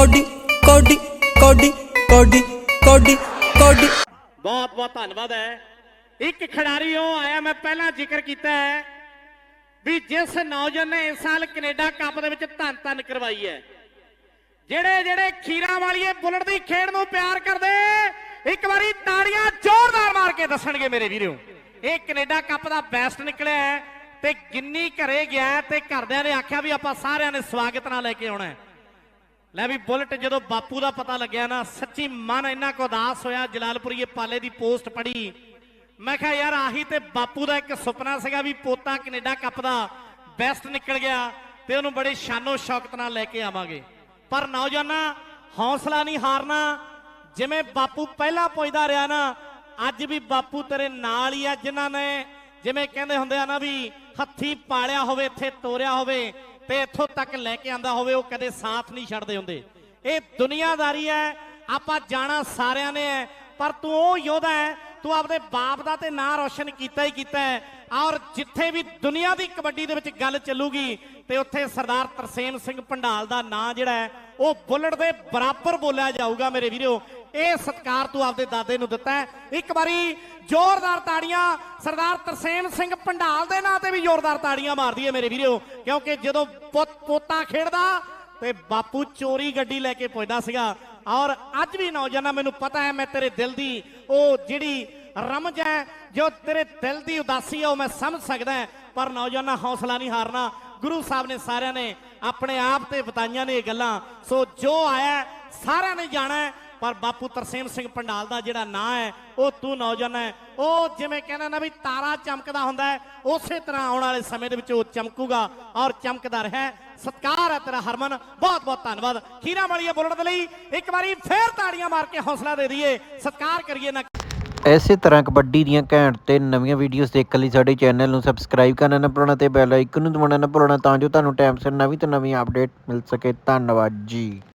Cody ਕੋਡੀ ਕੋਡੀ ਕੋਡੀ ਕੋਡੀ ਕੋਡੀ। ਬਹੁਤ ਬਹੁਤ ਧੰਨਵਾਦ ਹੈ। ਇੱਕ ਖਿਡਾਰੀ ਉਹ ਆਇਆ, ਮੈਂ ਪਹਿਲਾਂ ਜ਼ਿਕਰ ਕੀਤਾ ਹੈ, ਵੀ ਜਿਸ ਨੌਜਵਾਨ ਨੇ ਇਸ ਸਾਲ ਕੈਨੇਡਾ ਕੱਪ ਦੇ ਵਿੱਚ ਧੰਨ ਧੰਨ ਕਰਵਾਈ ਹੈ। ਜਿਹੜੇ ਜਿਹੜੇ ਖੀਰਾਂ ਵਾਲੀਏ ਬੁਲਟ ਦੀ ਖੇਡ ਨੂੰ ਪਿਆਰ ਕਰਦੇ, ਇੱਕ ਵਾਰੀ ਤਾੜੀਆਂ ਜ਼ੋਰਦਾਰ ਮਾਰ ਕੇ ਦੱਸਣਗੇ ਮੇਰੇ ਵੀਰੋ। ਇਹ ਕੈਨੇਡਾ ਕੱਪ ਦਾ ਬੈਸਟ ਨਿਕਲਿਆ ਹੈ ਤੇ ਗਿੰਨੀ ਘਰੇ ਗਿਆ ਤੇ ਘਰਦਿਆਂ ਨੇ ਆਖਿਆ ਵੀ ਆਪਾਂ ਸਾਰਿਆਂ ਨੇ ਸਵਾਗਤ ਨਾਲ ਲੈ ਕੇ ਆਉਣਾ ਹੈ। ਲੈ ਵੀ ਬੁਲਟ ਜਦੋਂ ਬਾਪੂ ਦਾ ਪਤਾ ਲੱਗਿਆ ਨਾ, ਸੱਚੀ ਮਨ ਇੰਨਾ ਕੁ ਉਦਾਸ ਹੋਇਆ ਜਲਾਲਪੁਰੀਏ ਪਾਲੇ ਦੀ ਪੋਸਟ ਪੜ੍ਹੀ। ਮੈਂ ਕਿਹਾ, ਯਾਰ, ਆਹੀ ਤੇ ਬਾਪੂ ਦਾ ਇੱਕ ਸੁਪਨਾ ਸੀਗਾ ਵੀ ਪੋਤਾ ਕੈਨੇਡਾ ਕੱਪ ਦਾ ਬੈਸਟ ਨਿਕਲ ਗਿਆ ਤੇ ਉਹਨੂੰ ਬੜੇ ਸ਼ਾਨੋ ਸ਼ੌਕਤ ਨਾਲ ਲੈ ਕੇ ਆਵਾਂਗੇ। ਪਰ ਨੌਜਵਾਨਾਂ, ਹੌਸਲਾ ਨਹੀਂ ਹਾਰਨਾ। ਜਿਵੇਂ ਬਾਪੂ ਪਹਿਲਾਂ ਪੁੱਜਦਾ ਰਿਹਾ ਨਾ, ਅੱਜ ਵੀ ਬਾਪੂ ਤੇਰੇ ਨਾਲ ਹੀ ਆ ਜਿਨ੍ਹਾਂ ਨੇ, ਜਿਵੇਂ ਕਹਿੰਦੇ ਹੁੰਦੇ ਆ ਨਾ ਵੀ ਹੱਥੀ ਪਾਲਿਆ ਹੋਵੇ, ਇੱਥੇ ਤੋਰਿਆ ਹੋਵੇ ਤੇ ਇੱਥੋਂ ਤੱਕ ਲੈ ਕੇ ਆਂਦਾ ਹੋਵੇ, ਉਹ ਕਦੇ ਸਾਥ ਨਹੀਂ ਛੱਡਦੇ ਹੁੰਦੇ। ਇਹ ਦੁਨੀਆਦਾਰੀ ਹੈ, ਆਪਾਂ ਜਾਣਾ ਸਾਰਿਆਂ ਨੇ ਹੈ, ਪਰ ਤੂੰ ਉਹ ਯੋਧਾ ਹੈ, ਤੂੰ ਆਪਦੇ ਬਾਪ ਦਾ ਤੇ ਨਾਂ ਰੋਸ਼ਨ ਕੀਤਾ ਹੀ ਕੀਤਾ ਹੈ, ਔਰ ਜਿੱਥੇ ਵੀ ਦੁਨੀਆ ਦੀ ਕਬੱਡੀ ਦੇ ਵਿੱਚ ਗੱਲ ਚੱਲੂਗੀ, ਤੇ ਉੱਥੇ ਸਰਦਾਰ ਤਰਸੇਮ ਸਿੰਘ ਭੰਡਾਲ ਦਾ ਨਾਂ ਜਿਹੜਾ ਹੈ, ਉਹ ਬੁੱਲਟ ਦੇ ਬਰਾਬਰ ਬੋਲਿਆ ਜਾਊਗਾ, ਮੇਰੇ ਵੀਰੋ। ਇਹ ਸਤਕਾਰ ਤੂੰ ਆਪਦੇ ਦਾਦੇ ਨੂੰ ਦਿੱਤਾ ਇੱਕ ਵਾਰੀ ਜ਼ੋਰਦਾਰ ਤਾੜੀਆਂ ਸਰਦਾਰ ਤਰਸੇਮ ਸਿੰਘ ਪੰਡਾਲ ਦੇ ਨਾਂ ਤੇ ਵੀ ਜ਼ੋਰਦਾਰ ਤਾੜੀਆਂ ਮਾਰਦੀ ਹੈ ਮੇਰੇ ਵੀਰੋ, ਕਿਉਂਕਿ ਜਦੋਂ ਪੁੱਤ ਪੋਤਾ ਖੇਡਦਾ ਤੇ ਬਾਪੂ ਚੋਰੀ ਗੱਡੀ ਲੈ ਕੇ ਪੁੱਜਦਾ ਸੀਗਾ। ਔਰ ਅੱਜ ਵੀ ਨੌਜਵਾਨਾਂ, ਮੈਨੂੰ ਪਤਾ ਹੈ ਮੈਂ ਤੇਰੇ ਦਿਲ ਦੀ ਉਹ ਜਿਹੜੀ ਰਮਜ ਹੈ, ਜੋ ਤੇਰੇ ਦਿਲ ਦੀ ਉਦਾਸੀ ਹੈ, ਉਹ ਮੈਂ ਸਮਝ ਸਕਦਾ ਪਰ ਨੌਜਵਾਨਾਂ, ਹੌਸਲਾ ਨਹੀਂ ਹਾਰਨਾ। ਗੁਰੂ ਸਾਹਿਬ ਨੇ ਸਾਰਿਆਂ ਨੇ ਆਪਣੇ ਆਪ ਤੇ ਬਤਾਈਆਂ ਨੇ ਇਹ ਗੱਲਾਂ। ਸੋ ਜੋ ਆਇਆ, ਸਾਰਿਆਂ ਨੇ ਜਾਣਾ ਪਰ ਬਾਪੂ ਤਰਸੇਮ ਸਿੰਘ ਪੰਡਾਲ ਦਾ ਜਿਹੜਾ ਨਾਂ ਹੈ, ਉਹ ਤੂੰ ਨੌਜਵਾਨ ਹੈ। ਉਹ ਜਿਵੇਂ ਕਹਿੰਦਾ ਨਾ ਵੀ ਤਾਰਾ ਚਮਕਦਾ ਹੁੰਦਾ ਹੈ, ਉਸੇ ਤਰ੍ਹਾਂ ਆਉਣ ਵਾਲੇ ਸਮੇਂ ਦੇ ਵਿੱਚ ਉਹ ਚਮਕੂਗਾ ਔਰ ਚਮਕਦਾ ਰਹੇ ਸਤਕਾਰ ਹੈ ਤੇਰਾ ਹਰਮਨ ਬਹੁਤ ਬਹੁਤ ਧੰਨਵਾਦ। ਖੀਰਾ ਵਾਲੀਏ ਬੋਲਣ ਦੇ ਲਈ ਇੱਕ ਵਾਰੀ ਫੇਰ ਤਾੜੀਆਂ ਮਾਰ ਕੇ ਹੌਸਲਾ ਦੇ ਦਈਏ। ਸਤਕਾਰ ਕਰੀਏ ਨਾ। ਇਸੇ ਤਰ੍ਹਾਂ ਕਬੱਡੀ ਦੀਆਂ ਘੈਂਟ ਤੇ ਨਵੀਆਂ ਵੀਡੀਓਜ਼ ਦੇਖਣ ਲਈ ਸਾਡੇ ਚੈਨਲ ਨੂੰ ਸਬਸਕ੍ਰਾਈਬ ਕਰਨਾ ਨਾ ਭੁੱਲਣਾ ਤੇ ਬੈਲ ਆਈਕਨ ਨੂੰ ਦਬਾਉਣਾ ਨਾ ਭੁੱਲਣਾ ਤਾਂ ਜੋ ਤੁਹਾਨੂੰ ਟਾਈਮ ਸਿਰ ਨਵੀਂ ਤੋਂ ਨਵੀਂ ਅਪਡੇਟ ਮਿਲ ਸਕੇ। ਧੰਨਵਾਦ ਜੀ।